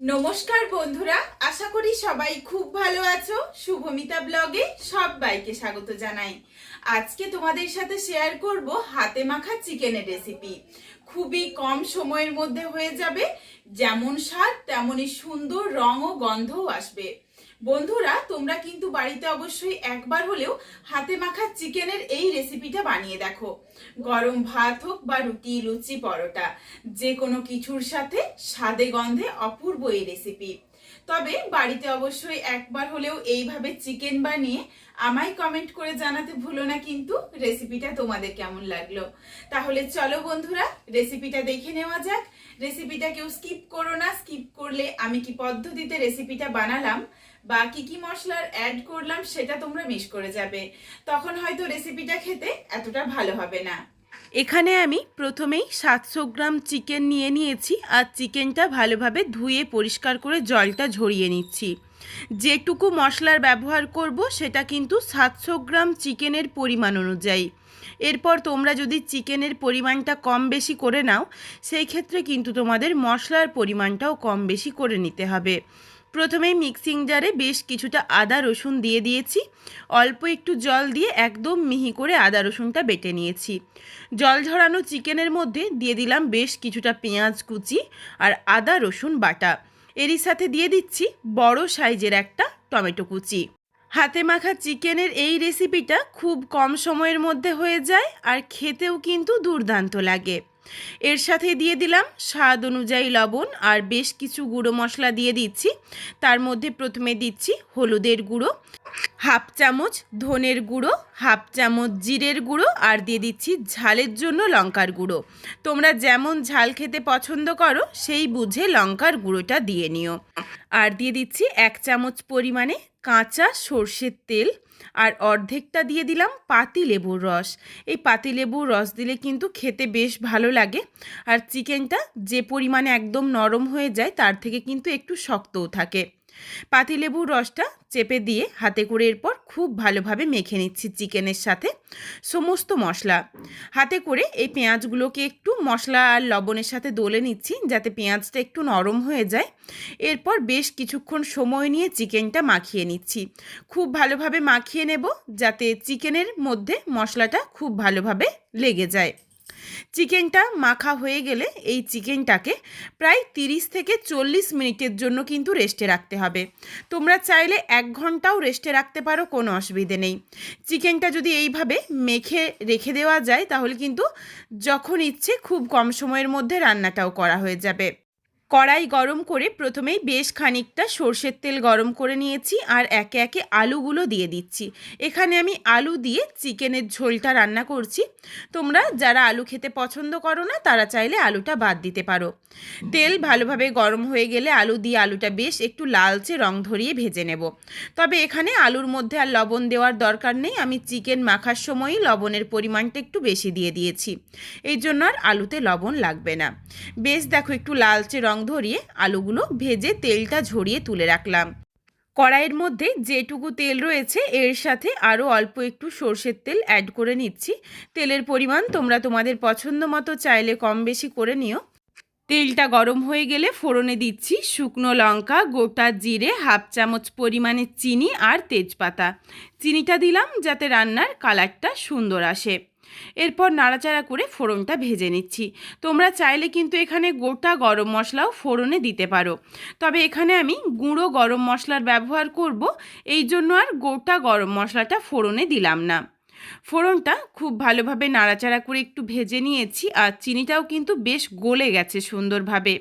নমস্কার বন্ধুরা, আশা করি সবাই খুব ভালো আছো। শুভমিতা ব্লগে সবাইকে স্বাগত জানাই। আজকে তোমাদের সাথে শেয়ার করব হাতে মাখা চিকেনের রেসিপি খুবই কম সময়ের মধ্যে হয়ে যাবে, যেমন স্বাদ তেমনই সুন্দর রং ও গন্ধও আসবে। বন্ধুরা, তোমরা কিন্তু বাড়িতে অবশ্যই একবার হলেও হাতে মাখা চিকেনের এই রেসিপিটা বানিয়ে দেখো। গরম ভাত হোক বা রুটি, লুচি, পরোটা যে কোনো কিছুর সাথে স্বাদে গন্ধে অপূর্ব এই রেসিপি তবে বাড়িতে অবশ্যই একবার হলেও এইভাবে চিকেন বানিয়ে আমায় কমেন্ট করে জানাতে ভুলো না কিন্তু রেসিপিটা তোমাদের কেমন লাগল। তাহলে চলো বন্ধুরা রেসিপিটা দেখে নেওয়া যাক। রেসিপিটা কেউ স্কিপ করো না স্কিপ করলে আমি কি পদ্ধতিতে রেসিপিটা বানালাম? বা কি কি মশলার অ্যাড করলাম সেটা তোমরা মিস করে যাবে। তখন হয়তো রেসিপিটা খেতে এতটা ভালো হবে না। এখানে আমি প্রথমেই সাতশো গ্রাম চিকেন নিয়ে নিয়েছি আর চিকেনটা ভালোভাবে ধুয়ে পরিষ্কার করে জলটা ঝরিয়ে নিচ্ছি। যেটুকু মশলার ব্যবহার করব সেটা কিন্তু সাতশো গ্রাম চিকেনের পরিমাণ অনুযায়ী। এরপর তোমরা যদি চিকেনের পরিমাণটা কম বেশি করে নাও, সেই ক্ষেত্রে কিন্তু তোমাদের মশলার পরিমাণটাও কম বেশি করে নিতে হবে। প্রথমেই মিক্সিং জারে বেশ কিছুটা আদা রসুন দিয়ে দিয়েছি। অল্প একটু জল দিয়ে একদম মিহি করে আদা রসুনটা বেটে নিয়েছি। জল ঝরানো চিকেনের মধ্যে দিয়ে দিলাম বেশ কিছুটা পেঁয়াজ কুচি আর আদা রসুন বাটা। এরই সাথে দিয়ে দিচ্ছি বড় সাইজের একটা টমেটো কুচি। হাতে মাখা চিকেনের এই রেসিপিটা খুব কম সময়ের মধ্যে হয়ে যায় আর খেতেও কিন্তু দুর্দান্ত লাগে। এর সাথে দিয়ে দিলাম স্বাদ অনুযায়ী লবণ আর বেশ কিছু গুঁড়ো মশলা দিয়ে দিচ্ছি। তার মধ্যে প্রথমে দিচ্ছি হলুদের গুঁড়ো, হাফ চামচ ধনের গুঁড়ো, হাফ চামচ জিরের গুঁড়ো আর দিয়ে দিচ্ছি ঝালের জন্য লঙ্কার গুঁড়ো। তোমরা যেমন ঝাল খেতে পছন্দ করো, সেই বুঝে লঙ্কার গুঁড়োটা দিয়ে নিও। আর দিয়ে দিচ্ছি এক চামচ পরিমাণে কাঁচা সর্ষের তেল। আর অর্ধেকটা দিয়ে দিলাম পাতি লেবুর রস। এই পাতি লেবুর রস দিলে কিন্তু খেতে বেশ ভালো লাগে। আর চিকেনটা যে পরিমাণে একদম নরম হয়ে যায়, তার থেকে কিন্তু একটু শক্তও থাকে। পাতিলেবুর রসটা চেপে দিয়ে হাতে করে এরপর খুব ভালোভাবে মেখে নিচ্ছি চিকেনের সাথে সমস্ত মশলা। হাতে করে এই পেঁয়াজগুলোকে একটু মশলা আর লবণের সাথে দলে নিচ্ছি যাতে পেঁয়াজটা একটু নরম হয়ে যায়। এরপর বেশ কিছুক্ষণ সময় নিয়ে চিকেনটা মাখিয়ে নিচ্ছি। খুব ভালোভাবে মাখিয়ে নেব যাতে চিকেনের মধ্যে মশলাটা খুব ভালোভাবে লেগে যায়। চিকেনটা মাখা হয়ে গেলে এই চিকেনটাকে প্রায় তিরিশ থেকে চল্লিশ মিনিটের জন্য কিন্তু রেস্টে রাখতে হবে। তোমরা চাইলে এক ঘন্টাও রেস্টে রাখতে পারো, কোনো অসুবিধে নেই। চিকেনটা যদি এইভাবে মেখে রেখে দেওয়া যায়, তাহলে কিন্তু যখন ইচ্ছে খুব কম সময়ের মধ্যে রান্নাটাও করা হয়ে যাবে। কড়াই গরম করে প্রথমেই বেশ খানিকটা সর্ষের তেল গরম করে নিয়েছি আর একে একে আলুগুলো দিয়ে দিচ্ছি। এখানে আমি আলু দিয়ে চিকেনের ঝোলটা রান্না করছি। তোমরা যারা আলু খেতে পছন্দ করো না, তারা চাইলে আলুটা বাদ দিতে পারো। তেল ভালোভাবে গরম হয়ে গেলে আলু দিয়ে আলুটা বেশ একটু লালচে রং ধরিয়ে ভেজে নেব। তবে এখানে আলুর মধ্যে আর লবণ দেওয়ার দরকার নেই। আমি চিকেন মাখার সময়ই লবণের পরিমাণটা একটু বেশি দিয়ে দিয়েছি। এই জন্য আর আলুতে লবণ লাগবে না। বেশ দেখো একটু লালচে রং ধরিয়ে আলুগুলো ভেজে তেলটা ঝরিয়ে তুলে রাখলাম। কড়াইয়ের মধ্যে যেটুকু তেল রয়েছে, এর সাথে আরও অল্প একটু সর্ষের তেল অ্যাড করে নিচ্ছি। তেলের পরিমাণ তোমরা তোমাদের পছন্দ মতো চাইলে কম বেশি করে নিও। তেলটা গরম হয়ে গেলে ফোড়নে দিচ্ছি শুকনো লঙ্কা, গোটা জিরে, হাফ চামচ পরিমাণে চিনি আর তেজপাতা। চিনিটা দিলাম যাতে রান্নার কালারটা সুন্দর আসে। এরপর নাড়াচাড়া করে ফোড়নটা ভেজে নিচ্ছি। তোমরা চাইলে কিন্তু এখানে গোটা গরম মশলাও ফোড়নে দিতে পারো। তবে এখানে আমি গুঁড়ো গরম মশলার ব্যবহার করব, এই জন্য আর গোটা গরম মশলাটা ফোড়নে দিলাম না। ফোড়নটা খুব ভালোভাবে নাড়াচাড়া করে একটু ভেজে নিয়েছি আর চিনিটাও কিন্তু বেশ গলে গেছে সুন্দরভাবে।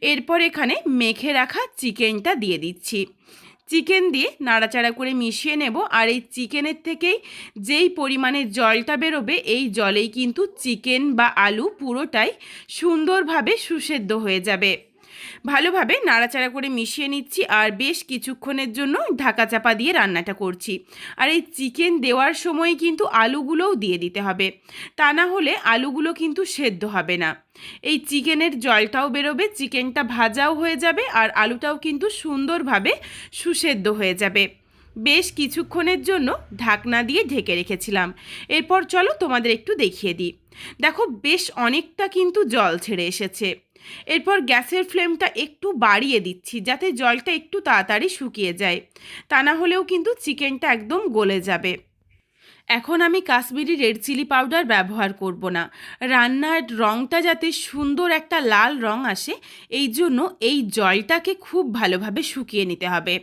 এরপর এখানে মেখে রাখা চিকেনটা দিয়ে দিচ্ছি। চিকেন দিয়ে নাড়াচাড়া করে মিশিয়ে নেব। আর এই চিকেনের থেকেই যেই পরিমাণে জলটা বেরোবে, এই জলেই কিন্তু চিকেন বা আলু পুরোটাই সুন্দরভাবে সুসেদ্ধ হয়ে যাবে। ভালোভাবে নাড়াচাড়া করে মিশিয়ে নিচ্ছি আর বেশ কিছুক্ষণের জন্য ঢাকা চাপা দিয়ে রান্নাটা করছি। আর এই চিকেন দেওয়ার সময় কিন্তু আলুগুলোও দিয়ে দিতে হবে। তা না হলে আলুগুলো কিন্তু সেদ্ধ হবে না। এই চিকেনের জলটাও বেরোবে, চিকেনটা ভাজাও হয়ে যাবে আর আলুটাও কিন্তু সুন্দরভাবে সুসেদ্ধ হয়ে যাবে। বেশ কিছুক্ষণের জন্য ঢাকনা দিয়ে ঢেকে রেখেছিলাম। এরপর চলো তোমাদের একটু দেখিয়ে দিই। দেখো, বেশ অনেকটা কিন্তু জল ছেড়ে এসেছে। এরপর গ্যাসের ফ্লেমটা একটু বাড়িয়ে দিচ্ছি, যাতে জলটা একটু তাড়াতাড়ি শুকিয়ে যায়। তা না হলেও কিন্তু চিকেনটা একদম গলে যাবে। এখন আমি কাশ্মীরি রেড চিলি পাউডার ব্যবহার করব না। রান্নার রঙটা যাতে সুন্দর একটা লাল রং আসে, এই জন্য এই জলটাকে খুব ভালোভাবে শুকিয়ে নিতে হবে।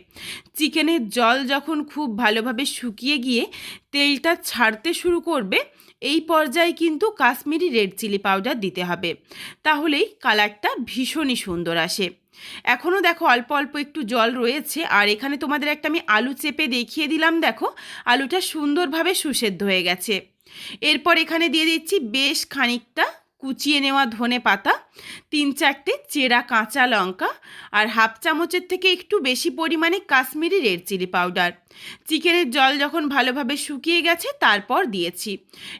চিকেনের জল যখন খুব ভালোভাবে শুকিয়ে গিয়ে তেলটা ছাড়তে শুরু করবে, এই পর্যায়ে কিন্তু কাশ্মীরি রেড চিলি পাউডার দিতে হবে। তাহলেই কালারটা ভীষণই সুন্দর আসে। এখনও দেখো অল্প অল্প একটু জল রয়েছে, আর এখানে তোমাদের একটা আমি আলু চেপে দেখিয়ে দিলাম, দেখো। আলুটা সুন্দরভাবে সুসেদ্ধ হয়ে গেছে। এরপর এখানে দিয়ে দিচ্ছি বেশ খানিকটা কুচিয়ে নেওয়া ধনে পাতা, তিন চারটে চেরা কাঁচা লঙ্কা, আর হাফ চামচের থেকে একটু বেশি পরিমাণে কাশ্মীরি রেড চিলি পাউডার। চিকেনের জল যখন ভালোভাবে শুকিয়ে গেছে, তারপর দিয়েছি।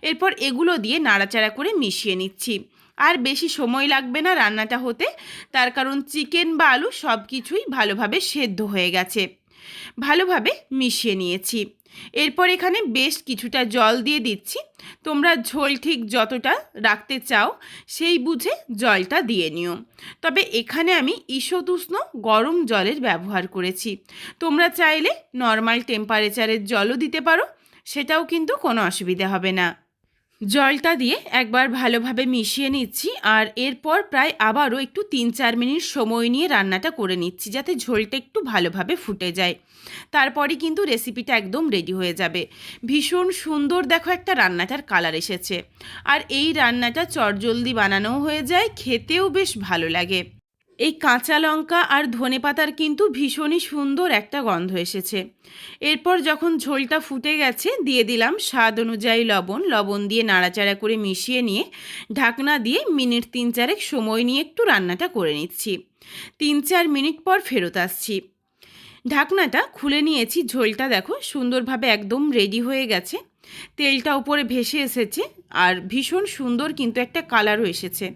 এরপর এগুলো দিয়ে নাড়াচাড়া করে মিশিয়ে নিচ্ছি। আর বেশি সময় লাগবে না রান্নাটা হতে। তার কারণ চিকেন বা আলু সব কিছুই ভালোভাবে সেদ্ধ হয়ে গেছে। ভালোভাবে মিশিয়ে নিয়েছি। এরপর এখানে বেশ কিছুটা জল দিয়ে দিচ্ছি। তোমরা ঝোল ঠিক যতটা রাখতে চাও সেই বুঝে জলটা দিয়ে নিও। তবে এখানে আমি ঈষদুষ্ণ গরম জলের ব্যবহার করেছি। তোমরা চাইলে নর্মাল টেম্পারেচারের জলও দিতে পারো, সেটাও কিন্তু কোনো অসুবিধা হবে না। জলটা দিয়ে একবার ভালোভাবে মিশিয়ে নিচ্ছি আর এরপর প্রায় আবারও একটু তিন চার মিনিট সময় নিয়ে রান্নাটা করে নিচ্ছি যাতে ঝোলটা একটু ভালোভাবে ফুটে যায়। তারপরে কিন্তু রেসিপিটা একদম রেডি হয়ে যাবে। ভীষণ সুন্দর দেখো একটা রান্নাটার কালার এসেছে। আর এই রান্নাটা চটজলদি বানানোও হয়ে যায়, খেতেও বেশ ভালো লাগে। এই কাঁচা লঙ্কা আর ধনে পাতার কিন্তু ভীষণই সুন্দর একটা গন্ধ এসেছে। এরপর যখন ঝোলটা ফুটে গেছে, দিয়ে দিলাম স্বাদ অনুযায়ী লবণ। লবণ দিয়ে নাড়াচাড়া করে মিশিয়ে নিয়ে ঢাকনা দিয়ে মিনিট তিন চারেক সময় নিয়ে একটু রান্নাটা করে নিচ্ছি। তিন চার মিনিট পর ফেরত আসছি। ঢাকনাটা খুলে নিয়েছি। ঝোলটা দেখো, সুন্দরভাবে একদম রেডি হয়ে গেছে। তেলটা উপরে ভেসে এসেছে আর ভীষণ সুন্দর কিন্তু একটা কালারও এসেছে।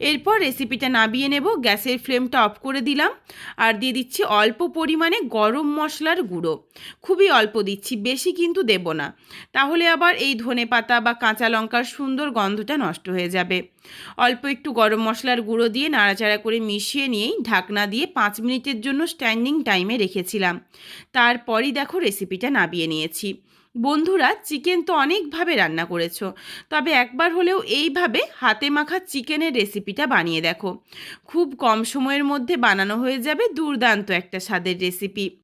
এরপর রেসিপিটা নাবিয়ে নেব, গ্যাসের ফ্লেমটা অফ করে দিলাম আর দিয়ে দিচ্ছি অল্প পরিমাণে গরম মশলার গুঁড়ো। খুবই অল্প দিচ্ছি, বেশি কিন্তু দেব না। তাহলে আবার এই ধনে পাতা বা কাঁচা লঙ্কার সুন্দর গন্ধটা নষ্ট হয়ে যাবে। অল্প একটু গরম মশলার গুঁড়ো দিয়ে নাড়াচাড়া করে মিশিয়ে নিয়েই ঢাকনা দিয়ে পাঁচ মিনিটের জন্য স্ট্যান্ডিং টাইমে রেখেছিলাম। তারপরই দেখো রেসিপিটা নাবিয়ে নিয়েছি। বন্ধুরা, চিকেন তো অনেকভাবে রান্না করেছ। তবে একবার হলেও এইভাবে হাতে মাখা চিকেনের রেসিপিটা বানিয়ে দেখো। খুব কম সময়ের মধ্যে বানানো হয়ে যাবে দুর্দান্ত একটা স্বাদের রেসিপি।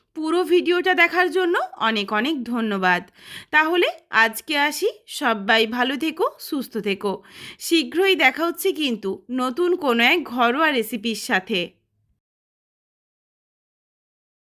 পুরো ভিডিওটা দেখার জন্য অনেক অনেক ধন্যবাদ। তাহলে আজকে আসি। সবাই ভালো থেকো, সুস্থ থেকো। শীঘ্রই দেখা হচ্ছে কিন্তু নতুন কোনো এক ঘরোয়া রেসিপির সাথে।